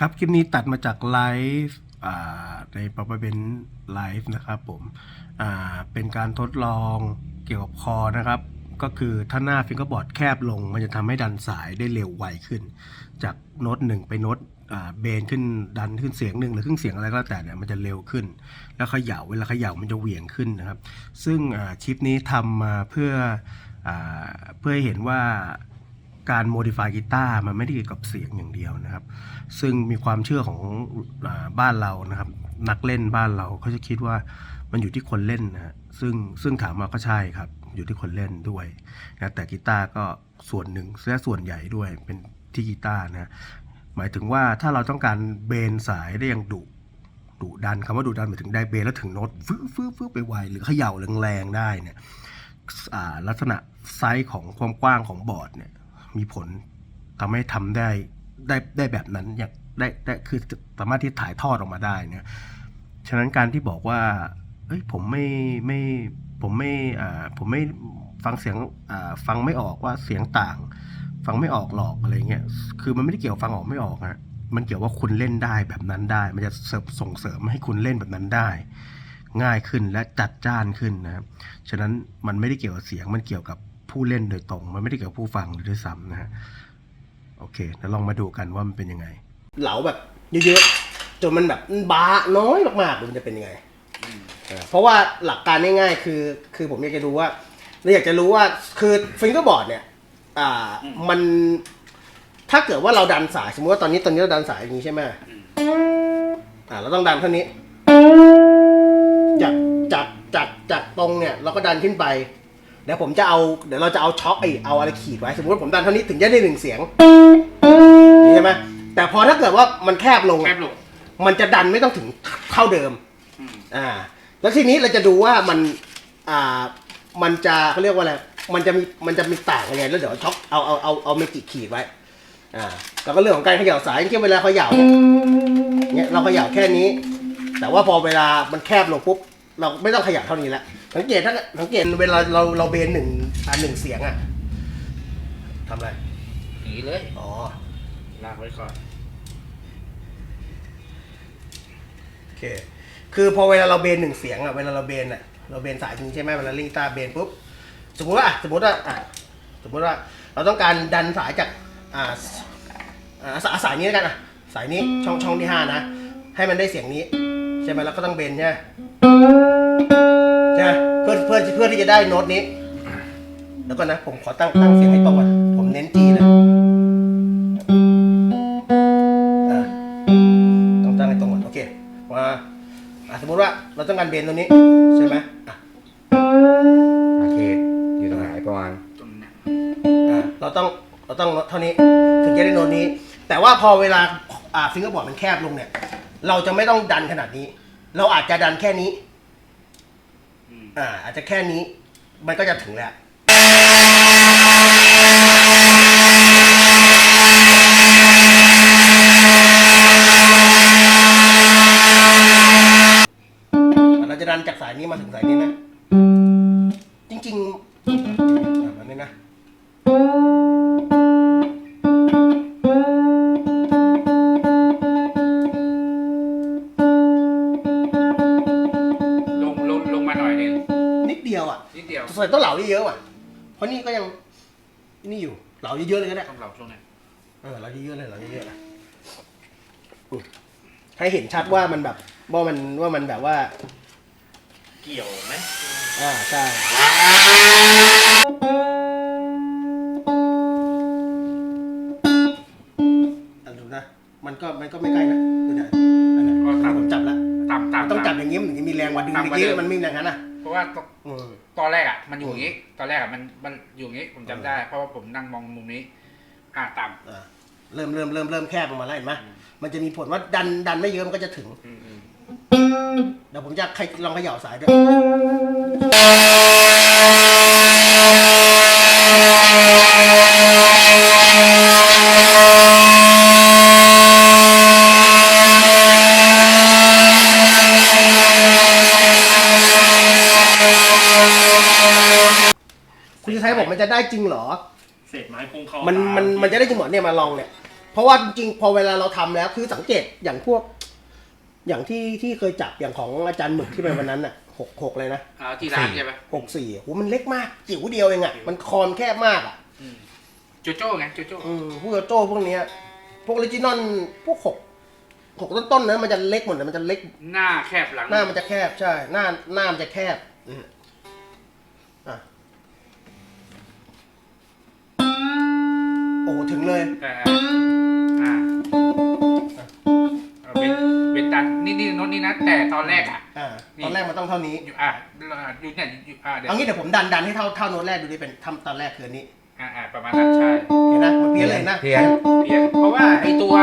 ครับ คลิปนี้ตัดมาจากไลฟ์ในปปเป็นไลฟ์นะครับผมเป็นการทดลองเกี่ยวกับคอนะครับ ก็คือถ้าหน้าฟิงเกอร์บอร์ดแคบลง มันจะทำให้ดันสายได้เร็วไวขึ้น จากโน้ตหนึ่งไปโน้ตเบนขึ้นดันขึ้นเสียงหนึ่งหรือขึ้นเสียงอะไรก็แล้วแต่เนี่ยมันจะเร็วขึ้น แล้วเขย่าเวลาเขย่ามันจะเหวี่ยงขึ้นนะครับ ซึ่งชิปนี้ทำมาเพื่ออเพื่อให้เห็นว่า การโมดิฟายกีตาร์มันไม่ได้เกี่ยวกับเสียงอย่างเดียวนะครับ ซึ่งมีความเชื่อของอบ้านเรานะครับ นักเล่นบ้านเราเขาจะคิดว่ามันอยู่ที่คนเล่นนะซึ่งซึ่งถามมาก็ใช่ครับ อยู่ที่คนเล่นด้วยนะแต่กีตาร์ก็ส่วนหนึ่งและส่วนใหญ่ด้วยเป็นที่กีตาร์นะหมายถึงว่าถ้าเราต้องการเบนสายได้อย่างดุดุดันคำว่าดุดันหมายถึงได้เบนแล้วถึงโน้ตฟื้ฟื้ฟื้ไปไวหรือเขย่าแรงๆได้เนี่ยลักษณะไซส์ของความกว้างของบอร์ดเนี่ย มีผลทำให้ทำได้ได้ได้แบบนั้นอยางได้ได้คือสามารถที่ถ่ายทอดออกมาได้เนี่ยฉะนั้นการที่บอกว่าเอ้ยผมไม่ไม่ผมไม่อ่าผมไม่ฟังเสียงอ่าฟังไม่ออกว่าเสียงต่าง ฟังไม่ออกหรอกอะไรเงี้ยคือมันไม่ได้เกี่ยวฟังออกไม่ออกฮะมันเกี่ยวว่าคุณเล่นได้แบบนั้นได้ มันจะเสริมส่งเสริมให้คุณเล่นแบบนั้นได้ ง่ายขึ้นและจัดจ้านขึ้นนะครับฉะนั้นมันไม่ได้เกี่ยวกับเสียงมันเกี่ยวกับ ผู้เล่นโดยตรง มันไม่ได้เกี่ยวกับผู้ฟังด้วยซ้ำนะฮะโอเคเดี๋ยวลองมาดูกันว่ามันเป็นยังไง เหลาแบบเยอะๆจนมันแบบบาน้อยมากๆมันจะเป็นยังไงเออเพราะว่าหลักการง่ายๆ คือคือผมอยากจะรู้ว่าเราอยากจะรู้ว่าคือฟิงเกอร์บอร์ดเนี่ย อ่ามันถ้าเกิดว่าเราดันสายสมมติว่าตอนนี้ตอนนี้เราดันสายอย่างนี้ใช่ไหมอ่าเราต้องดันเท่านี้จากจากจากจากตรงเนี่ย เราก็ดันขึ้นไป เดี๋ยวผมจะเอาเดี๋ยวเราจะเอาช็อคไอเอาอะไรขีดไว้สมมติว่าผมดันเท่านี้ถึงจะได้หนึ่งเสียงใช่ไหมแต่พอถ้าเกิดว่ามันแคบลง แคอะบลง มันจะดันไม่ต้องถึงเท่าเดิมอืม อ่า แล้วทีนี้เราจะดูว่ามันอ่ามันจะเขาเรียกว่าอะไรมันจะมีมันจะมีต่างยังไงแล้วเดี๋ยวช็อคเอาเอาเอาเอาเมจิกขีดไว้ อ่าแล้วก็เรื่องของการเขย่าสายอย่างเช่นเวลาเขย่าเนี่ยเนี่ยเราเขย่าแค่นี้ แต่ว่าพอเวลามันแคบลงปุ๊บเราไม่ต้องเขย่าเท่านี้แล้ว สังเกตถ้าสังเกตเวลาเราเราเบนหนึ่งอ่าหนึ่งเสียงอะทำอะไรหนีเลยอ๋อลากไว้ก่อนโอเคคือพอเวลาเราเบนหนึ่งเสียงอะเวลาเราเบนอะเราเบนสายจริงใช่ไหมเวลาลิงตาเบนปุ๊บสมมติว่าอะสมมติว่าอะสมมติว่าเราต้องการดันสายจากอ่าอ่าสายสายนี้แล้วกันอะสายนี้ช่องช่องที่ห้านะให้มันได้เสียงนี้ ใช่ไหมแล้วก็ต้องเบนใช่ไหม ใช่ไหมเพื่อเพื่อเพื่อที่จะได้โน้ตนี้ แล้วก็นะ ผมขอตั้งตั้งเสียงให้ตรงก่อนผมเน้นจีนะอะต้องตั้งให้ตรงก่อนโอเคมาอะสมมติว่าเราต้องการเบนตรงนี้ใช่ไหมอะอาเขตอยู่ตรงไหนประมาณตรงเนี้ยอะเราต้องเราต้องเท่านี้ถึงจะได้โน้ตนี้ แต่ว่าพอเวลาอ่าฟิงเกอร์บอร์ดมันแคบลงเนี่ย เราจะไม่ต้องดันขนาดนี้ เราอาจจะดันแค่นี้ อ่า อาจจะแค่นี้ มันก็จะถึงแล้ว เราจะดันจากสายนี้มาถึงสายนี้นะ จริงๆแบบนี้นะ เดียวอะนิดเดียวใส่ต้องเหลาเยอะๆอะ เพราะนี่ก็ยังนี่อยู่เหลาเยอะๆเลยก็ได้ ต้องเราช่วงเนี้ยเออเหลาเยอะๆเลยเหลาเยอะๆนะอุ๊ยให้เห็นชัดว่ามันแบบว่ามันว่ามันแบบว่า เกี่ยวไหมอ่าใช่อันดูนะ มันก็มันก็ไม่ใกล้นะดูนะอันเนี้ยก็ถ้าต่ำผมจับแล้วต่ำต่ำ ต้องจับต่ำอย่างนี้มันถึงจะมีแรงกว่าดึงต่ำเมื่กว่าอกี้เดิมมันไม่อย่างนั้นอะเพ ราะว่าตอนอืมตอนแรกอะมันอยู่อย่างงี้ ตอนแรกอะมันมันอยู่อย่างงี้ผมจำได้ เพราะว่าผมนั่งมองมุมนี้ อ่าต่อ่าเริ่มเริ่มเริ่มเริ่มแคบลงมาแล้วเห็นไหมมันจะมีผลว่าดันดันไม่เยอะมันก็จะถึงำอืมอืมเดี๋ยวผมจะใครลองเขย่าสายด้วย คุณจะใช้บอกมันจะได้จริงเหรอ เศษไม้พุ่งเข้ามันตามันมันจะได้จริงเหรอเนี่ยมาลองเนี่ย เพราะว่าจริงๆพอเวลาเราทำแล้วคือสังเกตอย่างพวก อย่างที่ที่เคยจับอย่างของอาจารย์หมึกที่ไปวันนั้นน่ะหกหกเลยนะเอาที่ร้านใช่ไหมหกสี่โหมันเล็กมาก จิ๋วเดียวเองอะมันคอมแคบมากอะอืมโจโจ้ไงโจโจ้อืมพวกโจ้พวกเนี้ย พวกออริจินอลพวกหกหกต้นๆนะมันจะเล็กหมดเลยมันจะเล็กหน้าแคบหลังหน้ามันจะแคบใช่ หน้าหน้ามันจะแคบอืม โอ้ถึงเลย เอ่ออ่าเอาเป็นเป็นดันนี่นี่โน้นนี่นะ แต่ตอนแรกอะ อ่า นี่ ตอนแรกมันต้องเท่านี้ อยู่อะอยู่เนี่ยอยู่อ่าเดี๋ยวเอางี้เดี๋ยวผมดันดันให้เท่าเท่าโน้ตแรกดูดิเป็นทำตอนแรกคืออันนี้ อ่าอ่าประมาณนั้นใช่ เห็นนะมันเพี้ยนเลยนะเพี้ยนเพี้ยนเพราะว่าไอตัว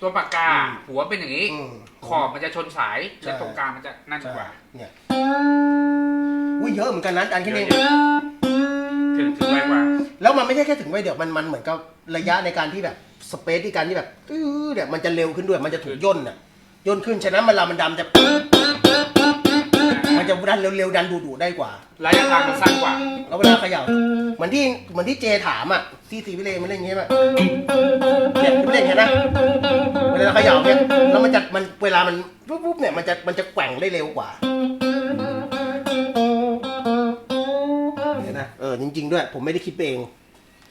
ตัวปากกาหัวเป็นอย่างนี้ อืม ขอบมันจะชนสายใช่ และตรงกลางมันจะนั่นใช่กว่า เนี่ย อุ้ยเยอะเหมือนกันนะอาจารย์แค่นี้เยอะ ถึงถึงไวกว่า แล้วมันไม่ใช่แค่ถึงไว้เดี๋ยวมันมันเหมือนกับระยะในการที่แบบสเปซที่การที่แบบอื้อเนี่ยมันจะเร็วขึ้นด้วย มันจะถูกย่นอะย่นขึ้นฉะนั้นเวลามันดำจะมันจะดันเร็วๆดันดุๆได้กว่า ระยะทางมันสั้นกว่า แล้วเวลาเขย่าเหมือนที่เหมือนที่เจถามอะที่สีวิเลมันเล่นอย่างงี้ใช่ไหมเนี่ยพี่เล่นเห็นนะเวลาเขย่าเนี่ยแล้วมันจะมันเวลามันปุ๊บปุ๊บเนี่ยมันจะมันจะแกว่งได้เร็วกว่า เออจริง ๆ ด้วย ผมไม่ได้คิดไปเอง